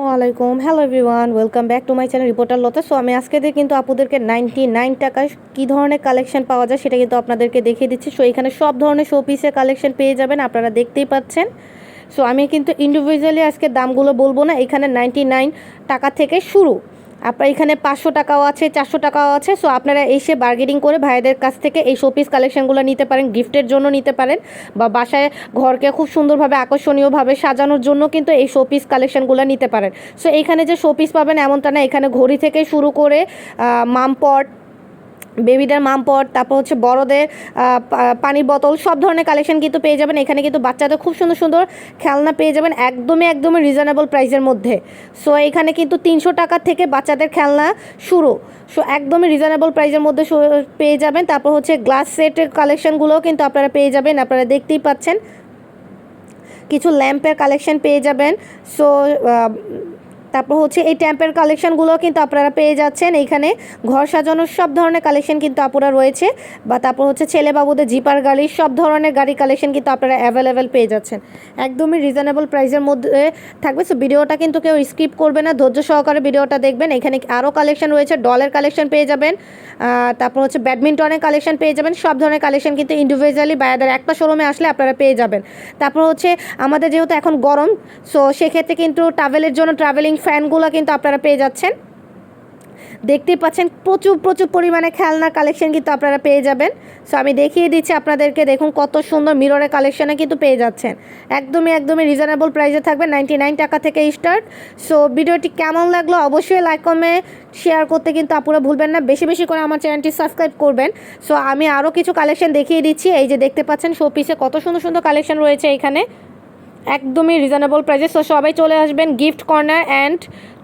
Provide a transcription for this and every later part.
আসসালামাইকুম hello everyone, welcome back to my channel reporter Lata. So আমি আজকে দিয়ে কিন্তু আপনাদেরকে নাইনটি নাইন টাকায় কী ধরনের কালেকশন পাওয়া যায় সেটা কিন্তু আপনাদেরকে দেখিয়ে দিচ্ছি। সো এখানে সব ধরনের শো পিসের কালেকশন পেয়ে যাবেন, আপনারা দেখতেই পাচ্ছেন। সো আমি কিন্তু ইন্ডিভিজুয়ালি আজকে দামগুলো বলব না, এখানে নাইনটি নাইন টাকা থেকে শুরু। আপনার এখানে পাঁচশো টাকাও আছে, চারশো টাকাও আছে সো আপনারা এসে বার্গেনিং করে ভাইদের কাছ থেকে এই শোপিস কালেকশানগুলো নিতে পারেন গিফটের জন্য নিতে পারেন, বা বাসায় ঘরকে খুব সুন্দরভাবে আকর্ষণীয়ভাবে সাজানোর জন্য কিন্তু এই শোপিস কালেকশানগুলো নিতে পারেন। সো এইখানে যে শোপিস পাবেন এমনটা না, এখানে ঘড়ি থেকে শুরু করে মামপট বেবিদের মামপট, তারপর হচ্ছে বড়দের পানির বোতল, সব ধরনের কালেকশন কিন্তু পেয়ে যাবেন। এখানে কিন্তু বাচ্চাদের খুব সুন্দর সুন্দর খেলনা পেয়ে যাবেন একদমই একদমই রিজনেবল প্রাইসের মধ্যে। সো এখানে কিন্তু তিনশো টাকা থেকে বাচ্চাদের খেলনা শুরু। সো একদমই রিজনেবল প্রাইসের মধ্যে পেয়ে যাবেন। তারপর হচ্ছে গ্লাস সেটের কালেকশনগুলোও কিন্তু আপনারা পেয়ে যাবেন। আপনারা দেখতেই পাচ্ছেন। কিছু ল্যাম্পের কালেকশন পেয়ে যাবেন। সো তারপর হচ্ছে এই ট্যাম্পের কালেকশনগুলো কিন্তু আপনারা পেয়ে যাচ্ছেন। এইখানে ঘর সাজানোর সব ধরনের কালেকশন কিন্তু আপুরা রয়েছে। বা তারপর হচ্ছে ছেলে বাবুদের জিপার গাড়ি, সব ধরনের গাড়ি কালেকশন কিন্তু আপনারা অ্যাভেলেবেল পেয়ে যাচ্ছেন। একদমই রিজনেবল প্রাইসের মধ্যে থাকবে। সো ভিডিওটা কিন্তু কেউ স্কিপ করবে না। ধৈর্য সহকারে ভিডিওটা দেখবেন। এখানে আরও কালেকশন রয়েছে। ডলের কালেকশন পেয়ে যাবেন। তারপর হচ্ছে ব্যাডমিন্টনের কালেকশন পেয়ে যাবেন। সব ধরনের কালেকশন কিন্তু ইন্ডিভিজুয়ালি বায়াদের একটা শোরুমে আসলে আপনারা পেয়ে যাবেন। তারপর হচ্ছে আমাদের যেহেতু এখন গরম সো সেক্ষেত্রে কিন্তু ট্রাভেলের জন্য ট্রাভেলিং ফ্যানগুলো কিন্তু আপনারা পেয়ে যাচ্ছেন। দেখতেই পাচ্ছেন, প্রচুর প্রচুর পরিমাণে খেলনা কালেকশন কিন্তু আপনারা পেয়ে যাবেন। সো আমি দেখিয়ে দিচ্ছি আপনাদেরকে, দেখুন কত সুন্দর মিররের কালেকশনে কিন্তু পেয়ে যাচ্ছেন। একদমই একদমই রিজনেবল প্রাইসে থাকবে নাইনটি নাইন টাকা থেকে স্টার্ট সো ভিডিওটি কেমন লাগল অবশ্যই লাইক কমে শেয়ার করতে কিন্তু আপুরা ভুলবেন না। বেশি বেশি করে আমার চ্যানেলটি সাবস্ক্রাইব করবেন। সো আমি আরও কিছু কালেকশন দেখিয়ে দিচ্ছি। এই যে দেখতে পাচ্ছেন শো পিসে কত সুন্দর সুন্দর কালেকশন রয়েছে এখানে। একদমই রিজনেবল প্রাইসে সো সবাই চলে আসবেন গিফট কর্নার অ্যান্ড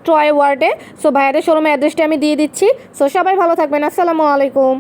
টয় ওয়ার্ডে সো ভাইয়াদের শোরুমের অ্যাড্রেসটি আমি দিয়ে দিচ্ছি। সো সবাই ভালো থাকবেন। আসসালামু আলাইকুম।